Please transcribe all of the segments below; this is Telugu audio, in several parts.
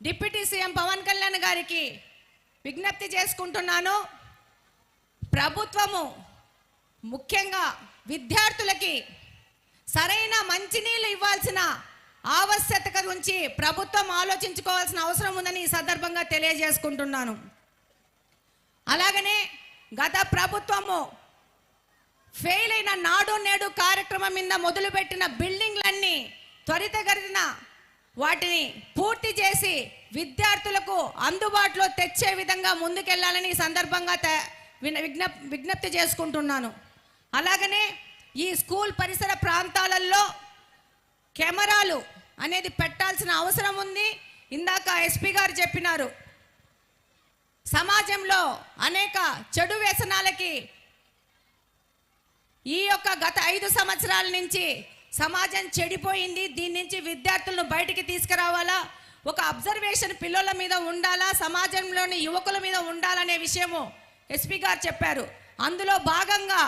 డిప్యూటీ సీఎం పవన్ కళ్యాణ్ గారికి విజ్ఞప్తి చేసుకుంటున్నాను. ప్రభుత్వము ముఖ్యంగా విద్యార్థులకి సరైన మంచినీళ్ళు ఇవ్వాల్సిన ఆవశ్యకత గురించి ప్రభుత్వం ఆలోచించుకోవాల్సిన అవసరం ఉందని ఈ సందర్భంగా తెలియజేసుకుంటున్నాను. అలాగనే గత ప్రభుత్వము ఫెయిల్ అయిన నాడు నేడు కార్యక్రమం మీద మొదలుపెట్టిన బిల్డింగ్లన్నీ త్వరితగతి వాటిని పూర్తి చేసి విద్యార్థులకు అందుబాటులో తెచ్చే విధంగా ముందుకెళ్ళాలని ఈ సందర్భంగా విన- విజ్ఞప్ విజ్ఞప్తి చేసుకుంటున్నాను. అలాగనే ఈ స్కూల్ పరిసర ప్రాంతాలలో కెమెరాలు అనేది పెట్టాల్సిన అవసరం ఉంది. ఇందాక ఎస్పీ గారు చెప్పినారు. సమాజంలో అనేక చెడు వ్యసనాలకి ఈ యొక్క గత ఐదు సంవత్సరాల నుంచి సమాజం చెడిపోయింది దీని నుంచి విద్యార్థులను బయటికి తీసుకురావాలా? ఒక అబ్జర్వేషన్ పిల్లల మీద ఉండాలా? సమాజంలోని యువకుల మీద ఉండాలనే విషయము ఎస్పీ గారు చెప్పారు. అందులో భాగంగా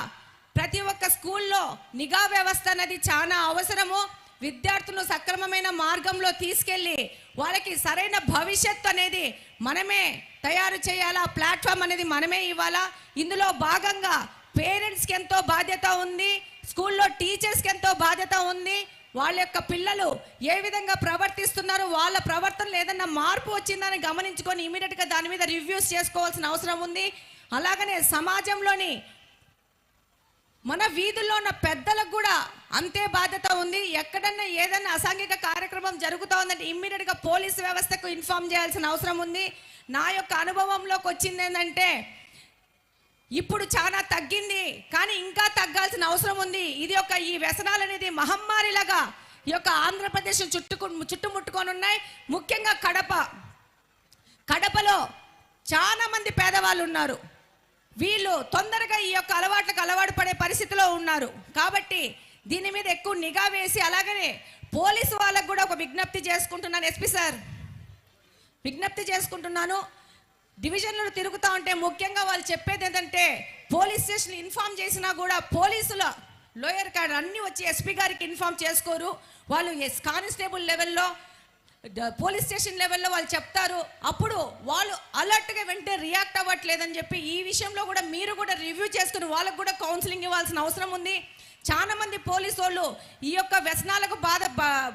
ప్రతి ఒక్క స్కూల్లో నిఘా వ్యవస్థ అనేది చాలా అవసరము. విద్యార్థులను సక్రమమైన మార్గంలో తీసుకెళ్ళి వాళ్ళకి సరైన భవిష్యత్తు అనేది మనమే తయారు చేయాలా? ప్లాట్ఫామ్ అనేది మనమే ఇవ్వాలా? ఇందులో భాగంగా పేరెంట్స్కి ఎంతో బాధ్యత ఉంది. స్కూల్లో టీచర్స్కి ఎంతో బాధ్యత ఉంది. వాళ్ళ యొక్క పిల్లలు ఏ విధంగా ప్రవర్తిస్తున్నారు వాళ్ళ ప్రవర్తనలో ఏదన్నా మార్పు వచ్చిందని గమనించుకొని ఇమీడియట్గా దాని మీద రివ్యూస్ చేసుకోవాల్సిన అవసరం ఉంది. అలాగనే సమాజంలోని మన వీధుల్లో ఉన్న పెద్దలకు కూడా అంతే బాధ్యత ఉంది. ఎక్కడన్నా ఏదైనా అసాంఘిక కార్యక్రమం జరుగుతూ ఉందంటే ఇమ్మీడియట్గా పోలీస్ వ్యవస్థకు ఇన్ఫామ్ చేయాల్సిన అవసరం ఉంది. నా యొక్క అనుభవంలోకి వచ్చింది ఏంటంటే ఇప్పుడు చాలా తగ్గింది కానీ ఇంకా తగ్గాల్సిన అవసరం ఉంది. ఇది ఒక ఈ వ్యసనాలు అనేది మహమ్మారిలాగా ఈ యొక్క ఆంధ్రప్రదేశ్ చుట్టుకు చుట్టుముట్టుకొని ఉన్నాయి ముఖ్యంగా కడప. కడపలో చాలా మంది పేదవాళ్ళు ఉన్నారు. వీళ్ళు తొందరగా ఈ యొక్క అలవాట్లకు అలవాటు పడే పరిస్థితిలో ఉన్నారు. కాబట్టి దీని మీద ఎక్కువ నిఘా వేసి అలాగనే పోలీసు వాళ్ళకు కూడా ఒక విజ్ఞప్తి చేసుకుంటున్నాను. ఎస్పీ సార్ విజ్ఞప్తి చేసుకుంటున్నాను. డివిజన్లు తిరుగుతూ ఉంటే ముఖ్యంగా వాళ్ళు చెప్పేది ఏంటంటే పోలీస్ స్టేషన్ ఇన్ఫామ్ చేసినా కూడా పోలీసుల లోయర్ కార్డు అన్ని వచ్చి ఎస్పీ గారికి ఇన్ఫామ్ చేసుకోరు. వాళ్ళు ఎస్ కానిస్టేబుల్ లెవెల్లో పోలీస్ స్టేషన్ లెవెల్లో వాళ్ళు చెప్తారు. అప్పుడు వాళ్ళు అలర్ట్గా వెంటనే రియాక్ట్ అవ్వట్లేదని చెప్పి ఈ విషయంలో కూడా మీరు కూడా రివ్యూ చేసుకుని వాళ్ళకు కూడా కౌన్సిలింగ్ ఇవ్వాల్సిన అవసరం ఉంది. చాలామంది పోలీసు వాళ్ళు ఈ యొక్క వ్యసనాలకు బాధ బా-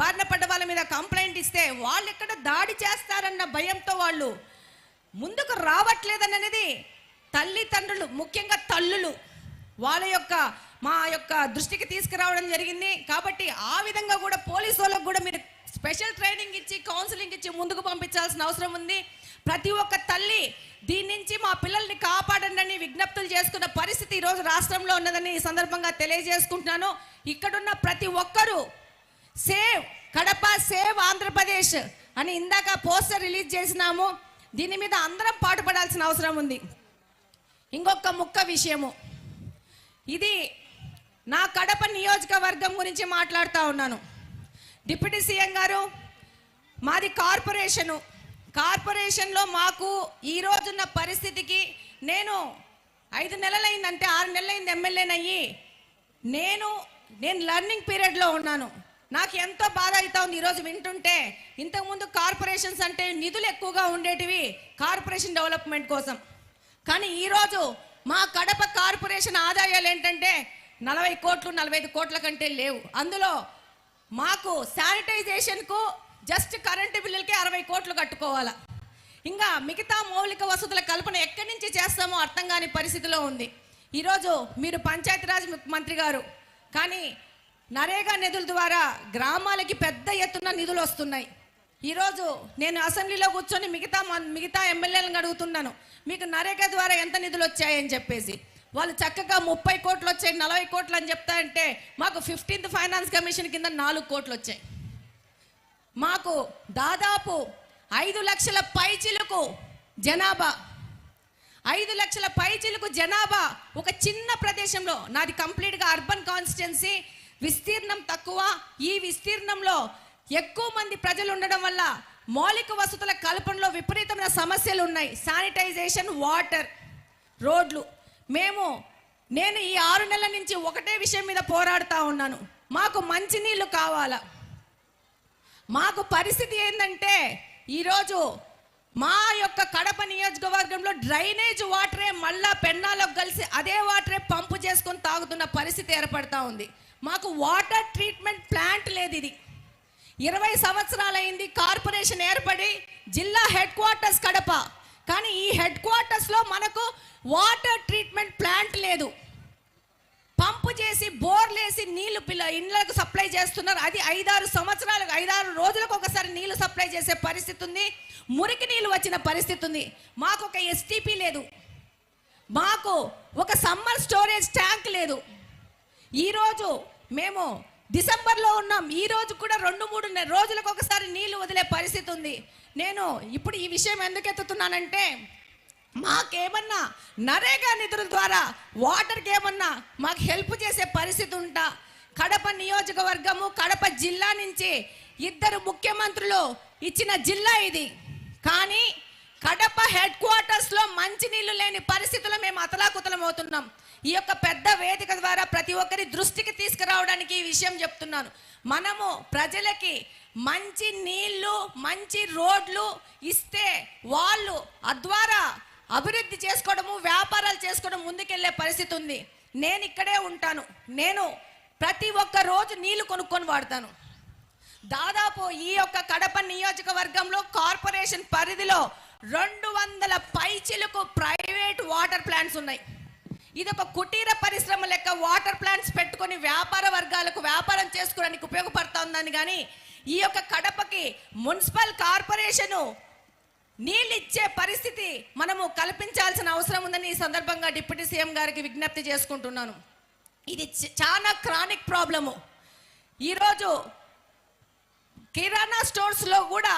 బారిన పడ్డ వాళ్ళ మీద కంప్లైంట్ ఇస్తే వాళ్ళు ఎక్కడ దాడి చేస్తారన్న భయంతో వాళ్ళు ముందుకు రావట్లేదనేది తల్లిదండ్రులు ముఖ్యంగా తల్లులు వాళ్ళ యొక్క మా యొక్క దృష్టికి తీసుకురావడం జరిగింది. కాబట్టి ఆ విధంగా కూడా పోలీసు వాళ్ళకు కూడా మీరు స్పెషల్ ట్రైనింగ్ ఇచ్చి కౌన్సిలింగ్ ఇచ్చి ముందుకు పంపించాల్సిన అవసరం ఉంది. ప్రతి ఒక్క తల్లి దీని నుంచి మా పిల్లల్ని కాపాడండి విజ్ఞప్తులు చేసుకున్న పరిస్థితి ఈరోజు రాష్ట్రంలో ఉన్నదని ఈ సందర్భంగా తెలియజేసుకుంటున్నాను. ఇక్కడున్న ప్రతి ఒక్కరూ సేవ్ కడప సేవ్ ఆంధ్రప్రదేశ్ అని ఇందాక పోస్టర్ రిలీజ్ చేసినాము. దీని మీద అందరం పాటుపడాల్సిన అవసరం ఉంది. ఇంకొక ముక్క విషయము. ఇది నా కడప నియోజకవర్గం గురించి మాట్లాడుతూ ఉన్నాను. డిప్యూటీ సీఎం గారు మాది కార్పొరేషను. కార్పొరేషన్లో మాకు ఈ రోజున్న పరిస్థితికి నేను ఐదు నెలలైందంటే ఆరు నెలలైంది ఎమ్మెల్యేనయ్యి. నేను నేను లర్నింగ్ పీరియడ్లో ఉన్నాను. నాకు ఎంతో బాధ అవుతా ఉంది ఈరోజు వింటుంటే. ఇంతకుముందు కార్పొరేషన్స్ అంటే నిధులు ఎక్కువగా ఉండేటివి కార్పొరేషన్ డెవలప్మెంట్ కోసం. కానీ ఈరోజు మా కడప కార్పొరేషన్ ఆదాయాలు ఏంటంటే నలభై కోట్లు నలభై ఐదు కోట్ల కంటే లేవు. అందులో మాకు శానిటైజేషన్కు జస్ట్ కరెంటు బిల్లులకే అరవై కోట్లు కట్టుకోవాలా. ఇంకా మిగతా మౌలిక వసతుల కల్పన ఎక్కడి నుంచి చేస్తామో అర్థం కాని పరిస్థితిలో ఉంది. ఈరోజు మీరు పంచాయతీరాజ్ మంత్రి గారు. కానీ నరేగా నిధుల ద్వారా గ్రామాలకి పెద్ద ఎత్తున నిధులు వస్తున్నాయి. ఈరోజు నేను అసెంబ్లీలో కూర్చొని మిగతా మన్- మిగతా ఎమ్మెల్యేలను అడుగుతున్నాను. మీకు నరేగా ద్వారా ఎంత నిధులు వచ్చాయని చెప్పేసి. వాళ్ళు చక్కగా ముప్పై కోట్లు వచ్చాయి నలభై కోట్లు అని చెప్తారంటే మాకు ఫిఫ్టీన్త్ ఫైనాన్స్ కమిషన్ కింద నాలుగు కోట్లు వచ్చాయి. మాకు దాదాపు ఐదు లక్షల పైచిలకు జనాభా ఐదు లక్షల పైచిలకు జనాభా ఒక చిన్న ప్రదేశంలో నాది కంప్లీట్గా అర్బన్ కాన్స్టిట్యున్సీ విస్తీర్ణం తక్కువ. ఈ విస్తీర్ణంలో ఎక్కువ మంది ప్రజలు ఉండడం వల్ల మౌలిక వసతుల కల్పనలో విపరీతమైన సమస్యలు ఉన్నాయి. శానిటైజేషన్ వాటర్ రోడ్లు. మేము నేను ఈ ఆరు నెలల నుంచి ఒకటే విషయం మీద పోరాడుతూ ఉన్నాను. మాకు మంచినీళ్ళు కావాలా? మాకు పరిస్థితి ఏంటంటే ఈరోజు మా యొక్క కడ డ్రైనేజ్ వాటరే మళ్ళా పెన్నాలకు కలిసి అదే వాటరే పంపు చేసుకొని తాగుతున్న పరిస్థితి ఏర్పడతా ఉంది. మాకు వాటర్ ట్రీట్మెంట్ ప్లాంట్ లేదు ఇది. ఇరవై సంవత్సరాలైంది కార్పొరేషన్ ఏర్పడి జిల్లా హెడ్ క్వార్టర్స్ కడప. కానీ ఈ హెడ్ క్వార్టర్స్లో మనకు వాటర్ ట్రీట్మెంట్ ప్లాంట్ లేదు. పంపు చేసి బోర్లేసి నీళ్ళు పిల్ల ఇండ్లకు సప్లై చేస్తున్నారు. అది ఐదారు సంవత్సరాలకు ఐదారు రోజులకు ఒకసారి నీళ్ళు సప్లై చేసే పరిస్థితి ఉంది. మురికి నీళ్ళు వచ్చిన పరిస్థితి ఉంది. మాకు ఒక ఎస్టీపీ లేదు. మాకు ఒక సమ్మర్ స్టోరేజ్ ట్యాంక్ లేదు. ఈరోజు మేము డిసెంబర్లో ఉన్నాం. ఈ రోజు కూడా రెండు మూడు రోజులకు ఒకసారి నీళ్ళు వదిలే పరిస్థితి ఉంది. నేను ఇప్పుడు ఈ విషయం ఎందుకు ఎత్తుతున్నానంటే మాకేమన్నా నరేగా నిధుల ద్వారా వాటర్కి ఏమన్నా మాకు హెల్ప్ చేసే పరిస్థితి ఉంటా? కడప నియోజకవర్గము కడప జిల్లా నుంచి ఇద్దరు ముఖ్యమంత్రులు ఇచ్చిన జిల్లా ఇది. కానీ కడప హెడ్ క్వార్టర్స్లో మంచినీళ్ళు లేని పరిస్థితులు మేము అతలాకుతలం అవుతున్నాం. ఈ యొక్క పెద్ద వేదిక ద్వారా ప్రతి ఒక్కరి దృష్టికి తీసుకురావడానికి ఈ విషయం చెప్తున్నాను. మనము ప్రజలకి మంచి నీళ్ళు మంచి రోడ్లు ఇస్తే వాళ్ళు అద్వారా అభివృద్ధి చేసుకోవడము వ్యాపారాలు చేసుకోవడం ముందుకెళ్ళే పరిస్థితి ఉంది. నేను ఇక్కడే ఉంటాను. నేను ప్రతి ఒక్క రోజు నీళ్ళు కొనుక్కొని వాడతాను. దాదాపు ఈ యొక్క కడప నియోజకవర్గంలో కార్పొరేషన్ పరిధిలో రెండు వందల పైచిలకు ప్రైవేట్ వాటర్ ప్లాంట్స్ ఉన్నాయి. ఇది ఒక కుటీర పరిశ్రమ లెక్క వాటర్ ప్లాంట్స్ పెట్టుకొని వ్యాపార వర్గాలకు వ్యాపారం చేసుకోవడానికి ఉపయోగపడుతుందని కానీ ఈ యొక్క కడపకి మున్సిపల్ కార్పొరేషను నీళ్ళిచ్చే పరిస్థితి మనము కల్పించాల్సిన అవసరం ఉందని ఈ సందర్భంగా డిప్యూటీ సీఎం గారికి విజ్ఞప్తి చేసుకుంటున్నాను. ఇది చాలా క్రానిక్ ప్రాబ్లము. ఈరోజు కిరాణా స్టోర్స్లో కూడా